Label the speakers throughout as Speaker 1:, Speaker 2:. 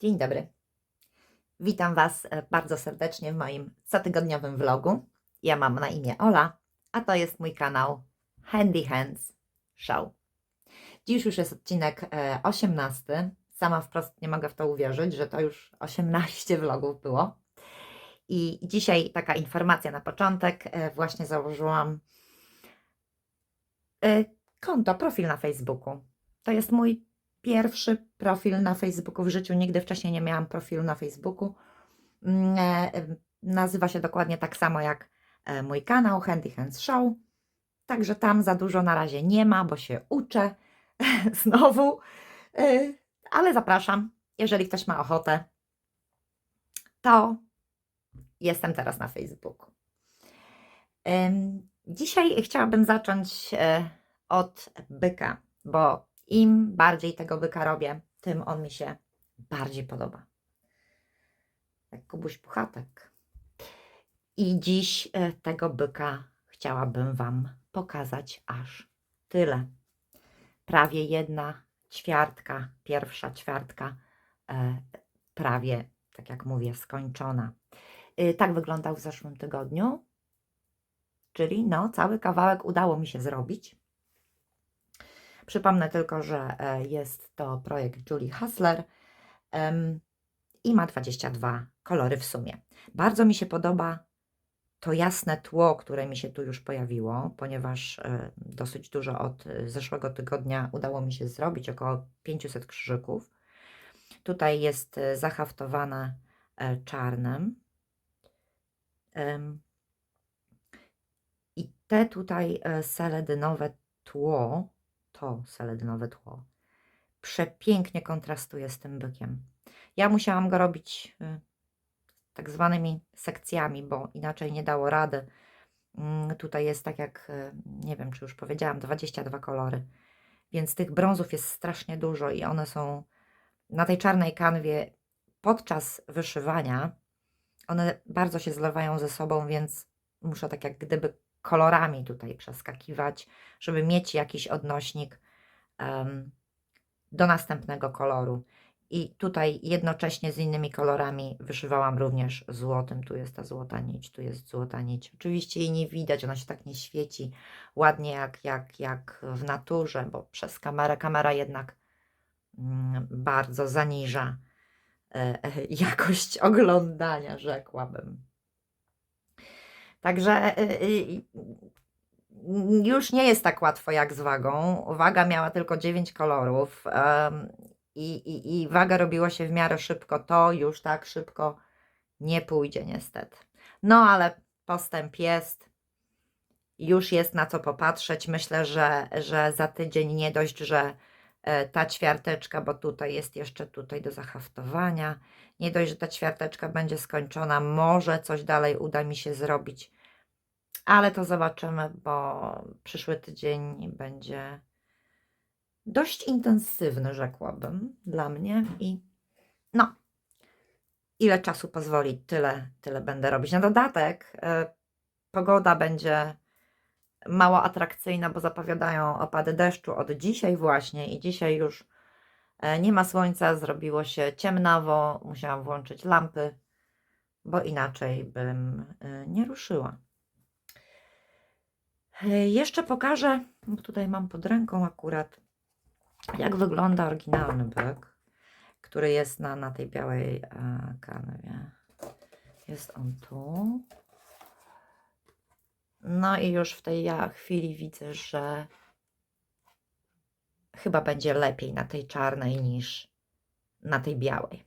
Speaker 1: Dzień dobry. Witam Was e, bardzo serdecznie w moim cotygodniowym vlogu. Ja mam na imię Ola, a to jest mój kanał Handy Hands Show. Dziś już jest odcinek e, 18. Sama wprost nie mogę w to uwierzyć, że to już 18 vlogów było. I dzisiaj taka informacja na początek. E, Właśnie założyłam e, konto, profil na Facebooku. To jest mój pierwszy profil na Facebooku w życiu. Nigdy wcześniej nie miałam profilu na Facebooku. Mm, e, Nazywa się dokładnie tak samo jak e, mój kanał Handy Hands Show. Także tam za dużo na razie nie ma, bo się uczę znowu. E, Ale zapraszam, jeżeli ktoś ma ochotę, to jestem teraz na Facebooku. Dzisiaj chciałabym zacząć od byka, bo im bardziej tego byka robię, tym on mi się bardziej podoba. Jak Kubuś Puchatek. I dziś e, tego byka chciałabym Wam pokazać aż tyle. Prawie jedna ćwiartka, pierwsza ćwiartka, e, prawie, tak jak mówię, skończona. Y, Tak wyglądał w zeszłym tygodniu, czyli no, cały kawałek udało mi się zrobić. Przypomnę tylko, że e, jest to projekt Julie Hassler i ma 22 kolory w sumie. Bardzo mi się podoba to jasne tło, które mi się tu już pojawiło, ponieważ e, dosyć dużo od e, zeszłego tygodnia udało mi się zrobić, około 500 krzyżyków. Tutaj jest zahaftowane czarnem. Em, I te tutaj seledynowe tło, to seledynowe tło, przepięknie kontrastuje z tym bykiem. Ja musiałam go robić y, tak zwanymi sekcjami, bo inaczej nie dało rady. Mm, Tutaj jest tak jak, y, nie wiem czy już powiedziałam, 22 kolory, więc tych brązów jest strasznie dużo i one są na tej czarnej kanwie podczas wyszywania. One bardzo się zlewają ze sobą, więc muszę tak jak gdyby kolorami tutaj przeskakiwać, żeby mieć jakiś odnośnik em, do następnego koloru. I tutaj jednocześnie z innymi kolorami wyszywałam również złotym. Tu jest ta złota nić, tu jest złota nić. Oczywiście jej nie widać, ona się tak nie świeci ładnie jak, jak, jak w naturze, bo przez kamerę, kamera jednak mm, bardzo zaniża e, jakość oglądania, rzekłabym. Także e, e, już nie jest tak łatwo jak z wagą. Waga miała tylko 9 kolorów i, i, i waga robiła się w miarę szybko. To już tak szybko nie pójdzie niestety. No ale postęp jest. Już jest na co popatrzeć. Myślę, że, że za tydzień nie dość, że e, ta ćwiarteczka, bo tutaj jest jeszcze tutaj do zahaftowania. Nie dość, że ta ćwiarteczka będzie skończona, może coś dalej uda mi się zrobić, ale to zobaczymy, bo przyszły tydzień będzie dość intensywny, rzekłabym, dla mnie i no, ile czasu pozwoli, tyle, tyle będę robić. Na dodatek e, pogoda będzie mało atrakcyjna, bo zapowiadają opady deszczu od dzisiaj właśnie i dzisiaj już e, nie ma słońca, zrobiło się ciemnawo, musiałam włączyć lampy, bo inaczej bym e, nie ruszyła. Jeszcze pokażę, bo tutaj mam pod ręką akurat, jak wygląda oryginalny byk, który jest na, na tej białej e, kanwie. Jest on tu. No i już w tej chwili widzę, że chyba będzie lepiej na tej czarnej niż na tej białej.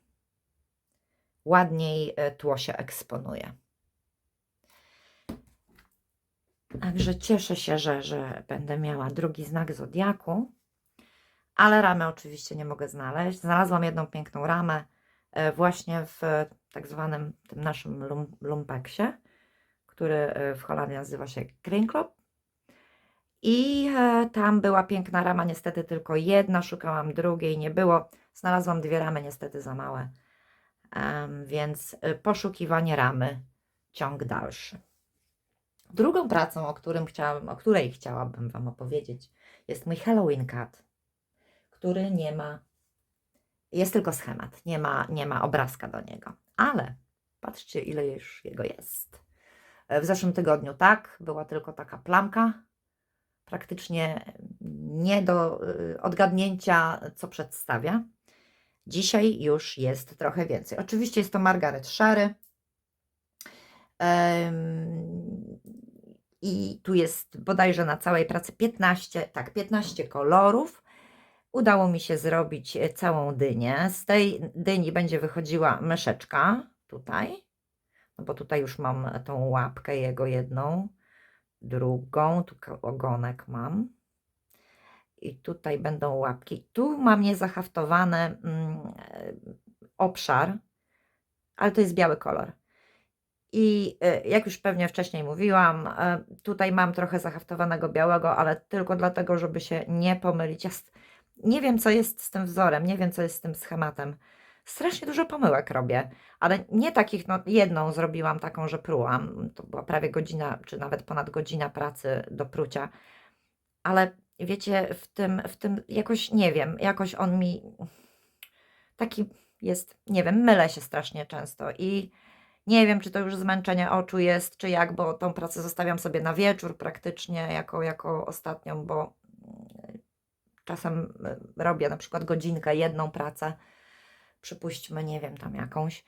Speaker 1: Ładniej e, tło się eksponuje. Także cieszę się, że, że będę miała drugi znak zodiaku, ale ramę oczywiście nie mogę znaleźć. Znalazłam jedną piękną ramę e, właśnie w tak zwanym tym naszym lum, lumpeksie, który e, w Holandii nazywa się Kringklop. I e, tam była piękna rama, niestety tylko jedna, szukałam drugiej, nie było. Znalazłam dwie ramy, niestety za małe. Więc e, poszukiwanie ramy, ciąg dalszy. Drugą pracą, o, którym chciałam, o której chciałabym Wam opowiedzieć, jest mój Halloween Cat, który nie ma Jest tylko schemat, nie ma, nie ma obrazka do niego. Ale patrzcie, ile już jego jest. W zeszłym tygodniu tak, była tylko taka plamka, praktycznie nie do y, odgadnięcia, co przedstawia. Dzisiaj już jest trochę więcej. Oczywiście jest to Margaret Shary. Em, I tu jest bodajże na całej pracy 15, tak, 15 kolorów. Udało mi się zrobić e, całą dynię. Z tej dyni będzie wychodziła myszeczka tutaj, no bo tutaj już mam tą łapkę jego jedną, drugą, tu ogonek mam. I tutaj będą łapki. Tu mam niezahaftowany mm, e, obszar, ale to jest biały kolor. I e, jak już pewnie wcześniej mówiłam, e, tutaj mam trochę zahaftowanego białego, ale tylko dlatego, żeby się nie pomylić. Ja nie wiem, co jest z tym wzorem, nie wiem, co jest z tym schematem. Strasznie dużo pomyłek robię, ale nie takich, no jedną zrobiłam taką, że prułam. To była prawie godzina, czy nawet ponad godzina pracy do prucia. Ale wiecie, w tym, w tym jakoś, nie wiem, jakoś on mi taki jest, nie wiem, mylę się strasznie często i nie wiem, czy to już zmęczenie oczu jest, czy jak, bo tą pracę zostawiam sobie na wieczór praktycznie jako, jako ostatnią, bo mm, czasem y, robię na przykład godzinkę, jedną pracę, przypuśćmy, nie wiem, tam jakąś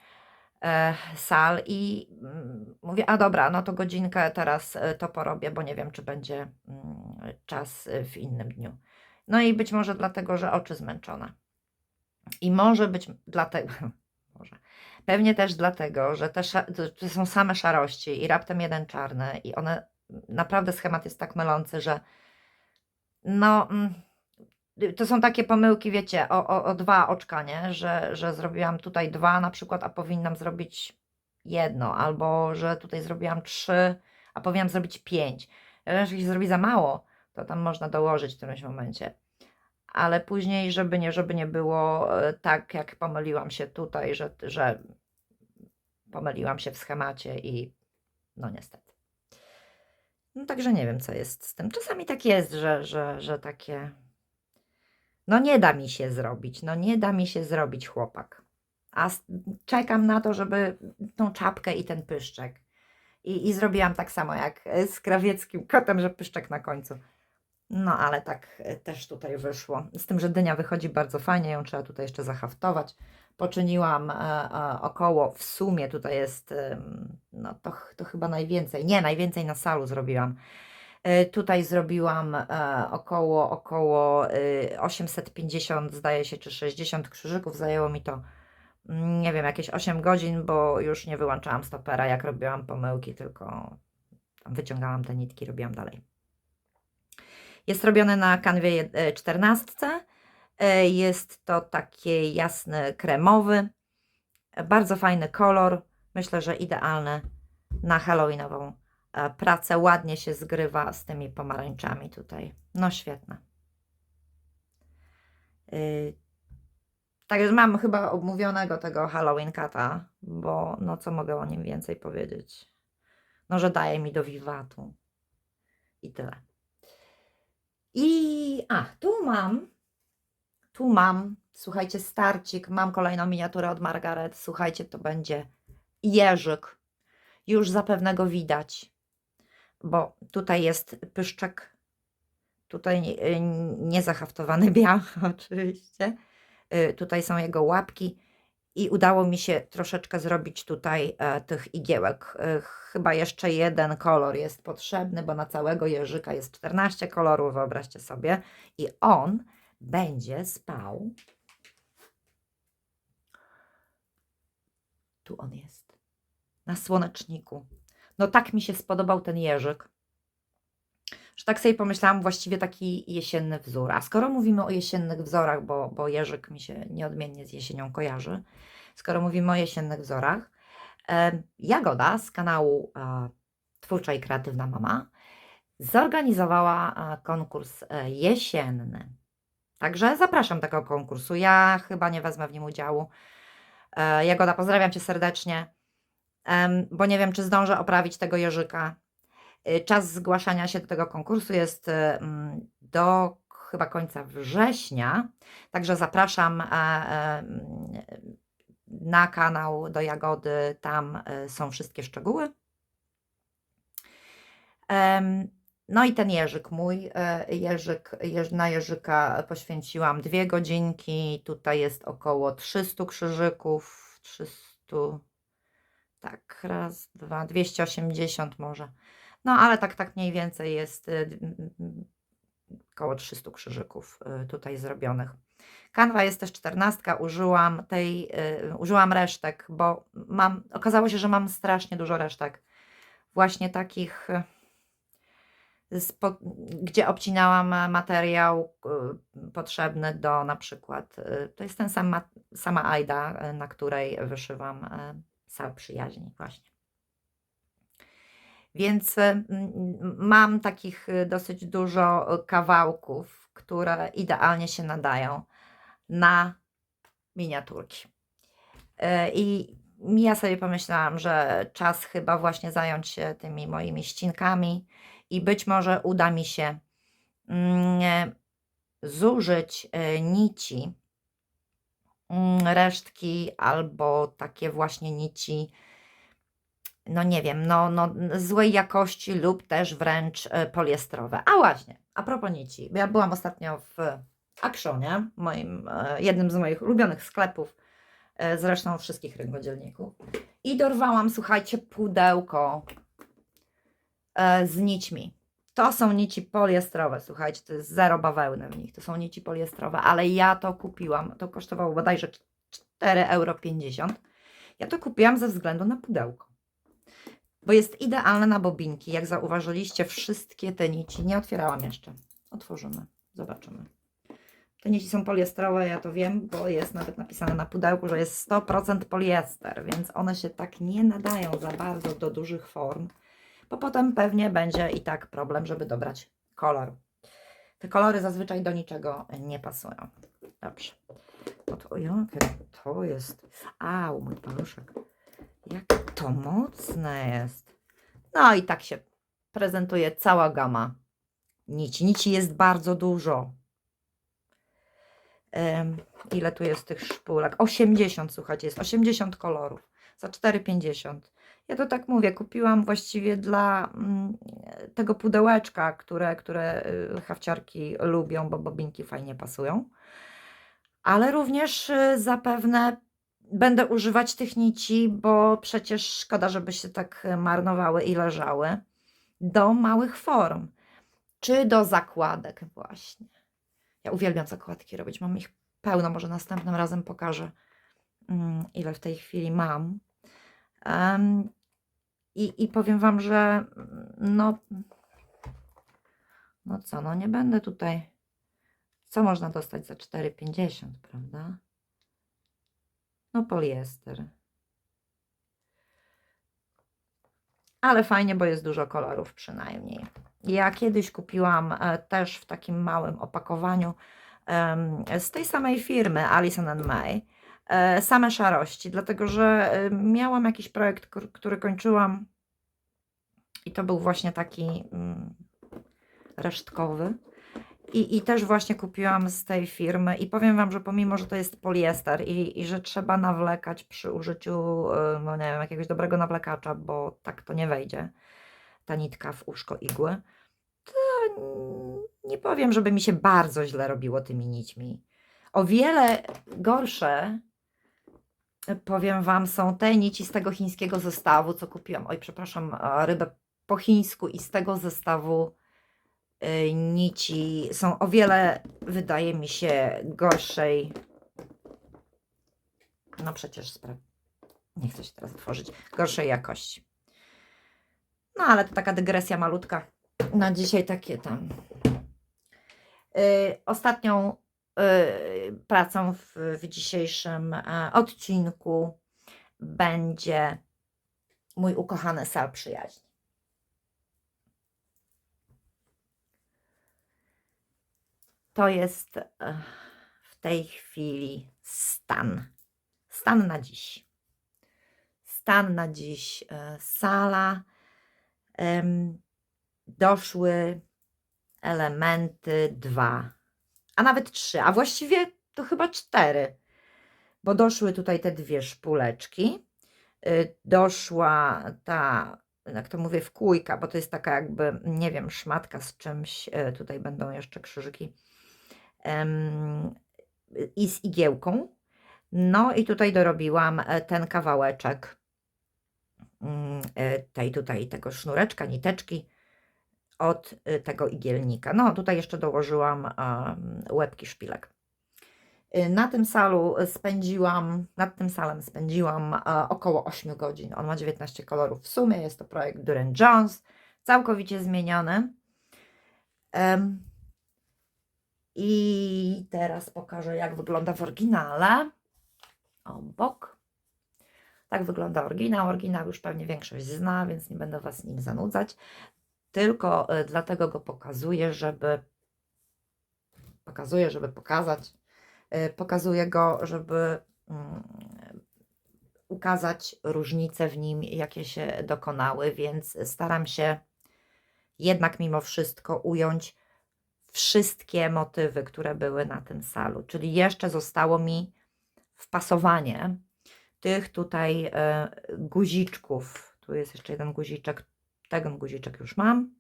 Speaker 1: e, sal i mm, mówię, a dobra, no to godzinkę teraz e, to porobię, bo nie wiem, czy będzie mm, czas e, w innym dniu. No i być może dlatego, że oczy zmęczone. I może być dlatego, może, pewnie też dlatego, że te, to są same szarości i raptem jeden czarny i one, naprawdę schemat jest tak mylący, że no, mm, to są takie pomyłki, wiecie, o, o, o dwa oczka, nie? Że, że zrobiłam tutaj dwa na przykład, a powinnam zrobić jedno, albo że tutaj zrobiłam trzy, a powinnam zrobić pięć. Jeżeli się zrobi za mało, to tam można dołożyć w którymś momencie. Ale później, żeby nie, żeby nie było e, tak, jak pomyliłam się tutaj, że, że pomyliłam się w schemacie i no niestety. No także nie wiem, co jest z tym. Czasami tak jest, że, że, że takie. No nie da mi się zrobić, no nie da mi się zrobić chłopak. A czekam na to, żeby tą czapkę i ten pyszczek. I, I zrobiłam tak samo jak z krawieckim kotem, że pyszczek na końcu. No ale tak e, też tutaj wyszło. Z tym, że dynia wychodzi bardzo fajnie, ją trzeba tutaj jeszcze zahaftować. Poczyniłam e, e, około, w sumie tutaj jest, no to, to chyba najwięcej, nie, najwięcej na salu zrobiłam. E, Tutaj zrobiłam około, około e, 850, zdaje się, czy 60 krzyżyków. Zajęło mi to, mm, nie wiem, jakieś 8 godzin, bo już nie wyłączałam stopera, jak robiłam pomyłki, tylko wyciągałam te nitki, robiłam dalej. Jest robione na kanwie jed- e, 14. Jest to taki jasny kremowy. Bardzo fajny kolor. Myślę, że idealny na halloweenową e, pracę. Ładnie się zgrywa z tymi pomarańczami tutaj. No świetne. Y, Także mam chyba omówionego tego Halloween Kata, bo no co mogę o nim więcej powiedzieć? No, że daje mi do wiwatu. I tyle. I a, tu mam, tu mam, słuchajcie, starcik, mam kolejną miniaturę od Margaret. Słuchajcie, to będzie jeżyk. Już zapewne go widać, bo tutaj jest pyszczek, tutaj y, niezahaftowany biały oczywiście. Y, Tutaj są jego łapki i udało mi się troszeczkę zrobić tutaj e, tych igiełek. E, chyba jeszcze jeden kolor jest potrzebny, bo na całego jeżyka jest 14 kolorów, wyobraźcie sobie. I on będzie spał. Tu on jest. Na słoneczniku. No tak mi się spodobał ten jeżyk, że tak sobie pomyślałam, właściwie taki jesienny wzór. A skoro mówimy o jesiennych wzorach, bo, bo jeżyk mi się nieodmiennie z jesienią kojarzy, skoro mówimy o jesiennych wzorach, e, Jagoda z kanału e, Twórcza i Kreatywna Mama zorganizowała e, konkurs e, jesienny. Także zapraszam do tego konkursu. Ja chyba nie wezmę w nim udziału. E, Jagoda, pozdrawiam Cię serdecznie, bo nie wiem, czy zdążę oprawić tego jeżyka. Y, Czas zgłaszania się do tego konkursu jest y, mm, do chyba końca września. Także zapraszam e, e, na kanał do Jagody, tam e, są wszystkie szczegóły. No i ten jeżyk mój, e, jeż, na jeżyka poświęciłam dwie godzinki, tutaj jest około 300 krzyżyków, 300, tak, raz, dwa, 280 może. No ale tak, tak mniej więcej jest m, około 300 krzyżyków y, tutaj zrobionych. Kanwa jest też 14, użyłam tej, użyłam resztek, bo mam, okazało się, że mam strasznie dużo resztek. Właśnie takich, gdzie obcinałam e, materiał y, potrzebny do na przykład, y, to jest ten sam, ma- sama Aida, na której wyszywam sal przyjaźni właśnie. Więc mam takich dosyć dużo kawałków, które idealnie się nadają na miniaturki. E, I ja sobie pomyślałam, że czas chyba właśnie zająć się tymi moimi ścinkami i być może uda mi się mm, zużyć e, nici, mm, resztki albo takie właśnie nici, no nie wiem, no, no złej jakości lub też wręcz e, poliestrowe. A właśnie, a propos nici, ja byłam ostatnio w Actionie, moim, e, jednym z moich ulubionych sklepów, zresztą wszystkich rynkodzielników. I dorwałam, słuchajcie, pudełko z nićmi. To są nici poliestrowe, słuchajcie, to jest zero bawełny w nich, to są nici poliestrowe, ale ja to kupiłam, to kosztowało bodajże 4,50 euro. Ja to kupiłam ze względu na pudełko, bo jest idealne na bobinki. Jak zauważyliście, wszystkie te nici, nie otwierałam jeszcze, otworzymy, zobaczymy. Te nici są poliestrowe, ja to wiem, bo jest nawet napisane na pudełku, że jest 100% poliester, więc one się tak nie nadają za bardzo do dużych form, bo potem pewnie będzie i tak problem, żeby dobrać kolor. Te kolory zazwyczaj do niczego nie pasują. Dobrze. O to, jakie to jest. Au, mój paluszek. Jak to mocne jest. No i tak się prezentuje cała gama nici. Nici jest bardzo dużo. Em, ile tu jest tych szpulek? 80, słuchajcie, jest 80 kolorów za 4,50. Ja to tak mówię, kupiłam właściwie dla mm, tego pudełeczka, które, które y, hawciarki lubią, bo bobinki fajnie pasują. Ale również y, zapewne będę używać tych nici, bo przecież szkoda, żeby się tak marnowały i leżały do małych form, czy do zakładek właśnie. Ja uwielbiam zakładki robić. Mam ich pełno. Może następnym razem pokażę, mm, ile w tej chwili mam. I, I powiem Wam, że mm, no, no co, no nie będę tutaj. Co można dostać za 4,50, prawda? No poliester. Ale fajnie, bo jest dużo kolorów przynajmniej. Ja kiedyś kupiłam e, też w takim małym opakowaniu z tej samej firmy Alison May same szarości, dlatego że e, miałam jakiś projekt, który kończyłam i to był właśnie taki mm, resztkowy. I, I też właśnie kupiłam z tej firmy i powiem Wam, że pomimo, że to jest poliester i, i że trzeba nawlekać przy użyciu, y, no nie wiem, jakiegoś dobrego nawlekacza, bo tak to nie wejdzie, ta nitka w uszko igły, to nie powiem, żeby mi się bardzo źle robiło tymi nićmi. O wiele gorsze, powiem Wam, są te nici z tego chińskiego zestawu, co kupiłam. Oj, przepraszam, a, rybę po chińsku i z tego zestawu y, nici są o wiele, wydaje mi się, gorszej. No przecież spra- nie chcę się teraz otworzyć. Gorszej jakości. No ale to taka dygresja malutka. Na dzisiaj takie tam. Y, ostatnią pracą w, w dzisiejszym e, odcinku będzie mój ukochany sal przyjaźni. To jest e, w tej chwili stan. Stan na dziś. Stan na dziś. e, Sala. Doszły elementy dwa a nawet trzy, a właściwie to chyba cztery, bo doszły tutaj te dwie szpuleczki, y, doszła ta, jak to mówię, wkójka, bo to jest taka jakby, nie wiem, szmatka z czymś, y, tutaj będą jeszcze krzyżyki i z igiełką. No i tutaj dorobiłam e, ten kawałeczek mm, e, tej tutaj tego sznureczka, niteczki od e, tego igielnika. No tutaj jeszcze dołożyłam łebki szpilek. Y, Na tym salu spędziłam, nad tym salem spędziłam e, około 8 godzin. On ma 19 kolorów w sumie. Jest to projekt Duran Jones, całkowicie zmieniony. I teraz pokażę, jak wygląda w oryginale. Obok. Tak wygląda oryginał. Oryginał już pewnie większość zna, więc nie będę Was nim zanudzać. Tylko e, dlatego go pokazuję, żeby pokazuję, żeby pokazać. E, Pokazuję go, żeby mm, ukazać różnice w nim, jakie się dokonały, więc staram się jednak mimo wszystko ująć wszystkie motywy, które były na tym salu. Czyli jeszcze zostało mi wpasowanie tych tutaj e, guziczków. Tu jest jeszcze jeden guziczek. Ten guziczek już mam.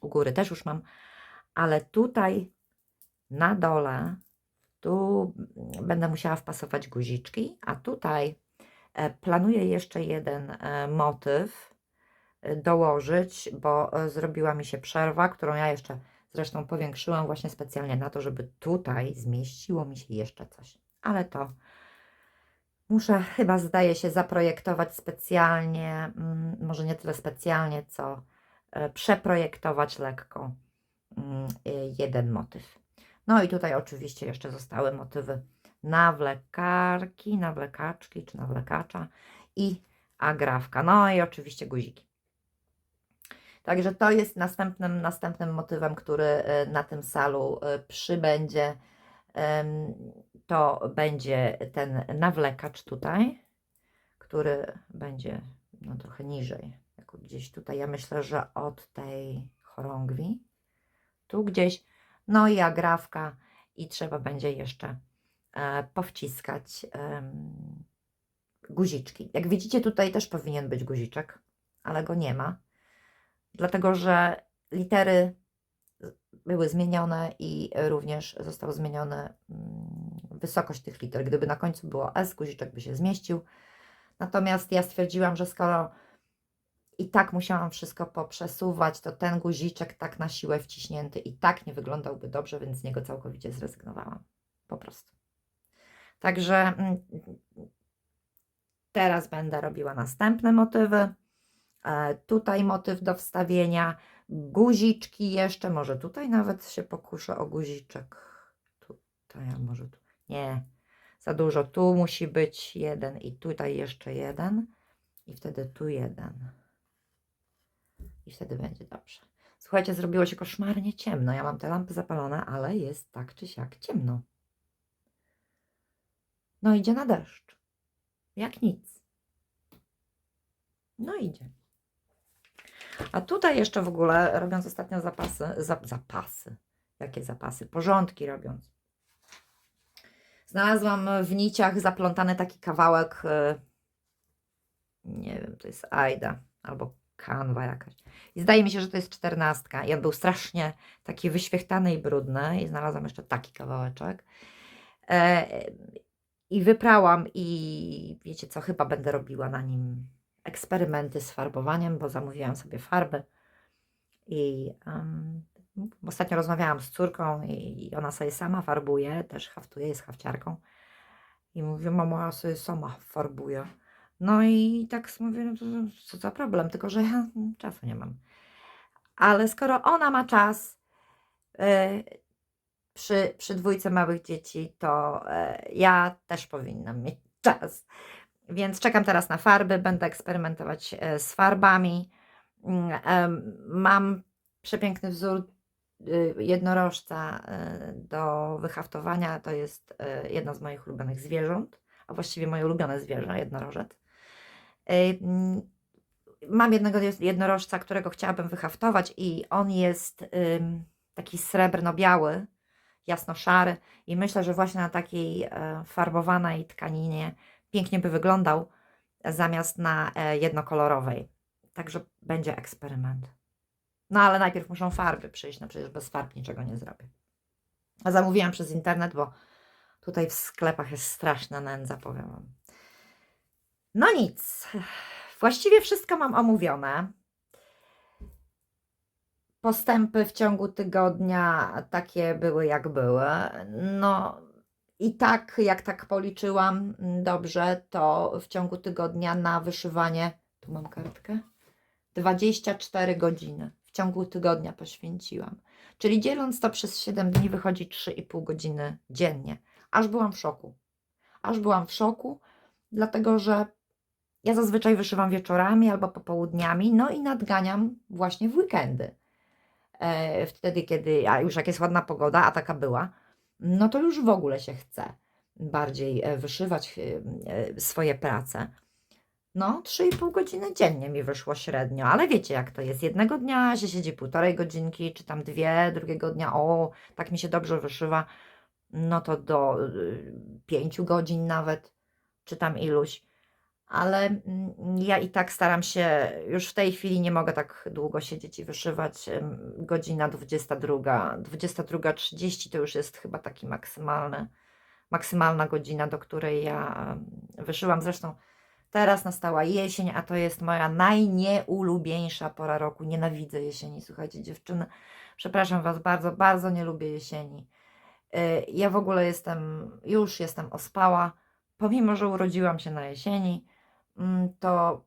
Speaker 1: U góry też już mam. Ale tutaj na dole tu będę musiała wpasować guziczki, a tutaj e, planuję jeszcze jeden e, motyw e, dołożyć, bo zrobiła mi się przerwa, którą ja jeszcze zresztą powiększyłam właśnie specjalnie na to, żeby tutaj zmieściło mi się jeszcze coś. Ale to muszę chyba, zdaje się, zaprojektować specjalnie, mm, może nie tyle specjalnie, co e, przeprojektować lekko mm, e, jeden motyw. No i tutaj oczywiście jeszcze zostały motywy nawlekarki, nawlekaczki czy nawlekacza i agrafka. No i oczywiście guziki. Także to jest następnym, następnym motywem, który e, na tym salu przybędzie. To będzie ten nawlekacz tutaj, który będzie no, trochę niżej. Jako gdzieś tutaj, ja myślę, że od tej chorągwi. Tu gdzieś no i agrafka i trzeba będzie jeszcze e, powciskać em, guziczki. Jak widzicie, tutaj też powinien być guziczek, ale go nie ma, dlatego że litery były zmienione i również został zmieniony mm, wysokość tych liter. Gdyby na końcu było S, guziczek by się zmieścił. Natomiast ja stwierdziłam, że skoro i tak musiałam wszystko poprzesuwać, to ten guziczek tak na siłę wciśnięty i tak nie wyglądałby dobrze, więc z niego całkowicie zrezygnowałam. Po prostu. Także mm, teraz będę robiła następne motywy. E, Tutaj motyw do wstawienia, guziczki jeszcze, może tutaj nawet się pokuszę o guziczek. Tutaj, a może tu. Nie, za dużo. Tu musi być jeden i tutaj jeszcze jeden. I wtedy tu jeden i wtedy będzie dobrze. Słuchajcie, zrobiło się koszmarnie ciemno. Ja mam te lampy zapalone, ale jest tak czy siak ciemno. No idzie na deszcz. Jak nic. No idzie. A tutaj jeszcze w ogóle, robiąc ostatnio zapasy, za, zapasy, jakie zapasy, porządki robiąc, znalazłam w niciach zaplątany taki kawałek, y, nie wiem, to jest Aida albo kanwa jakaś. I zdaje mi się, że to jest czternastka. I on był strasznie taki wyświechtany i brudny. I znalazłam jeszcze taki kawałeczek. E, I wyprałam i wiecie co, chyba będę robiła na nim eksperymenty z farbowaniem, bo zamówiłam sobie farby. I um, ostatnio rozmawiałam z córką i ona sobie sama farbuje, też haftuje, jest hafciarką. I mówię, mamo, ja sobie sama farbuję. No i tak mówię, no to co za problem, tylko że ja czasu nie mam. Ale skoro ona ma czas e, przy, przy dwójce małych dzieci, to e, ja też powinnam mieć czas. Więc czekam teraz na farby, będę eksperymentować e, z farbami. Mm, Mam przepiękny wzór jednorożca y, do wyhaftowania. To jest y, jedno z moich ulubionych zwierząt, a właściwie moje ulubione zwierzę, jednorożec. Y, mm, Mam jednego jednorożca, którego chciałabym wyhaftować i on jest taki srebrno-biały. jasno-szary i myślę, że właśnie na takiej e, farbowanej tkaninie pięknie by wyglądał zamiast na e, jednokolorowej. Także będzie eksperyment. No ale najpierw muszą farby przyjść, no przecież bez farb niczego nie zrobię. A zamówiłam przez internet, bo tutaj w sklepach jest straszna nędza, powiem Wam. No nic. Właściwie wszystko mam omówione. Postępy w ciągu tygodnia takie były, jak były. No i tak, jak tak policzyłam dobrze, to w ciągu tygodnia na wyszywanie, tu mam kartkę, 24 godziny ciągu tygodnia poświęciłam. Czyli dzieląc to przez 7 dni wychodzi 3,5 godziny dziennie. Aż byłam w szoku. Aż byłam w szoku, dlatego że ja zazwyczaj wyszywam wieczorami albo popołudniami, no i nadganiam właśnie w weekendy. E, wtedy, kiedy, a już jak jest ładna pogoda, a taka była, no to już w ogóle się chce bardziej e, wyszywać e, e, swoje prace. No, 3,5 godziny dziennie mi wyszło średnio, ale wiecie jak to jest. Jednego dnia się siedzi półtorej godzinki, czy tam dwie, drugiego dnia, o, tak mi się dobrze wyszywa, no to do y, pięciu godzin nawet, czy tam iluś. Ale mm, ja i tak staram się, już w tej chwili nie mogę tak długo siedzieć i wyszywać. Godzina 22, 22.30 to już jest chyba taki maksymalny, maksymalna godzina, do której ja ym, wyszyłam. Zresztą teraz nastała jesień, a to jest moja najnieulubieńsza pora roku. Nienawidzę jesieni, słuchajcie dziewczyny. Przepraszam Was bardzo, bardzo nie lubię jesieni. Y, Ja w ogóle jestem, już jestem ospała, pomimo, że urodziłam się na jesieni, mm, to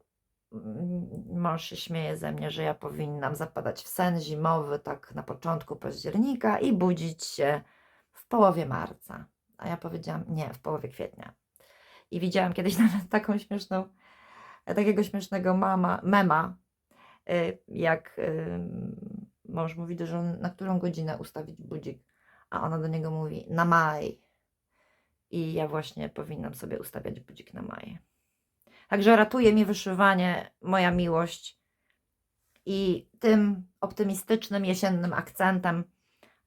Speaker 1: mm, mąż się śmieje ze mnie, że ja powinnam zapadać w sen zimowy tak na początku października i budzić się w połowie marca. A ja powiedziałam, nie, w połowie kwietnia. I widziałam kiedyś nawet taką śmieszną, takiego śmiesznego mama, mema, y, jak mąż mówi do żony, na którą godzinę ustawić budzik, a ona do niego mówi, na maj. I ja właśnie powinnam sobie ustawiać budzik na maj. Także ratuje mi wyszywanie, moja miłość. I tym optymistycznym, jesiennym akcentem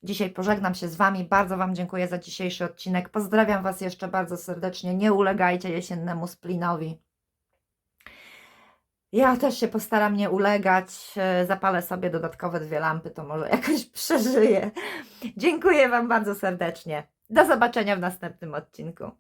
Speaker 1: dzisiaj pożegnam się z Wami. Bardzo Wam dziękuję za dzisiejszy odcinek. Pozdrawiam Was jeszcze bardzo serdecznie. Nie ulegajcie jesiennemu splinowi. Ja też się postaram nie ulegać. E, Zapalę sobie dodatkowe dwie lampy, to może jakoś przeżyję. Dziękuję Wam bardzo serdecznie. Do zobaczenia w następnym odcinku.